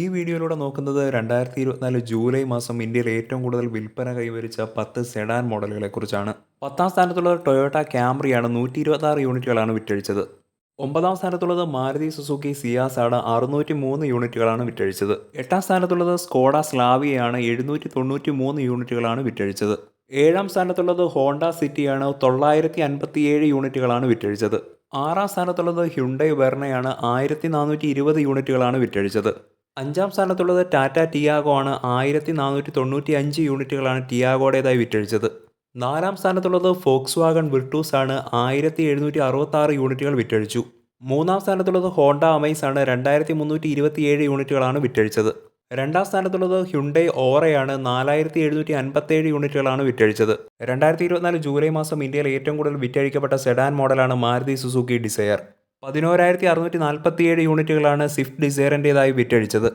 ഈ വീഡിയോയിലൂടെ നോക്കുന്നത് രണ്ടായിരത്തി ഇരുപത്തിനാല് ജൂലൈ മാസം ഇന്ത്യയിൽ ഏറ്റവും കൂടുതൽ വിൽപ്പന കൈവരിച്ച പത്ത് സെഡാൻ മോഡലുകളെ കുറിച്ചാണ്. പത്താം സ്ഥാനത്തുള്ള ടൊയോട്ട ക്യാമറിയാണ് നൂറ്റി ഇരുപത്തി യൂണിറ്റുകളാണ് വിറ്റഴിച്ചത്. ഒമ്പതാം സ്ഥാനത്തുള്ളത് മാരുതി സുസുക്കി സിയാസാണ് അറുന്നൂറ്റി മൂന്ന് യൂണിറ്റുകളാണ് വിറ്റഴിച്ചത്. എട്ടാം സ്ഥാനത്തുള്ളത് സ്കോഡ സ്ലാവിയാണ് എഴുന്നൂറ്റി തൊണ്ണൂറ്റി മൂന്ന് യൂണിറ്റുകളാണ് വിറ്റഴിച്ചത്. ഏഴാം സ്ഥാനത്തുള്ളത് ഹോണ്ട സിറ്റിയാണ് തൊള്ളായിരത്തി അൻപത്തി ഏഴ് യൂണിറ്റുകളാണ് വിറ്റഴിച്ചത്. ആറാം സ്ഥാനത്തുള്ളത് ഹ്യുണ്ടൈ വെർണയാണ് ആയിരത്തി നാനൂറ്റി ഇരുപത് യൂണിറ്റുകളാണ് വിറ്റഴിച്ചത്. അഞ്ചാം സ്ഥാനത്തുള്ളത് ടാറ്റ ടിയാഗോ ആണ് ആയിരത്തി നാനൂറ്റി തൊണ്ണൂറ്റി അഞ്ച് യൂണിറ്റുകളാണ് ടിയാഗോയുടേതായി വിറ്റഴിച്ചത്. നാലാം സ്ഥാനത്തുള്ളത് ഫോക്സ് വാഗൺ വിർട്ടൂസ് ആണ് ആയിരത്തി എഴുന്നൂറ്റി അറുപത്താറ് യൂണിറ്റുകൾ വിറ്റഴിച്ചു. മൂന്നാം സ്ഥാനത്തുള്ളത് ഹോണ്ട അമൈസ് ആണ് രണ്ടായിരത്തി മുന്നൂറ്റി ഇരുപത്തിയേഴ് യൂണിറ്റുകളാണ് വിറ്റഴിച്ചത്. രണ്ടാം സ്ഥാനത്തുള്ളത് ഹ്യുണ്ടൈ ഓറയാണ് നാലായിരത്തി എഴുന്നൂറ്റി അൻപത്തേഴ് യൂണിറ്റുകളാണ് വിറ്റഴിച്ചത്. രണ്ടായിരത്തി ഇരുപത്തിനാല് ജൂലൈ മാസം ഇന്ത്യയിൽ ഏറ്റവും കൂടുതൽ വിറ്റഴിക്കപ്പെട്ട സെഡാൻ മോഡലാണ് മാരുതി സുസുക്കി ഡിസയർ. പതിനോരായിരത്തി അറുന്നൂറ്റി നാൽപ്പത്തിയേഴ് യൂണിറ്റുകളാണ് സ്വിഫ്റ്റ് ഡിസൈറിന്റേതായി വിറ്റഴിച്ചത്.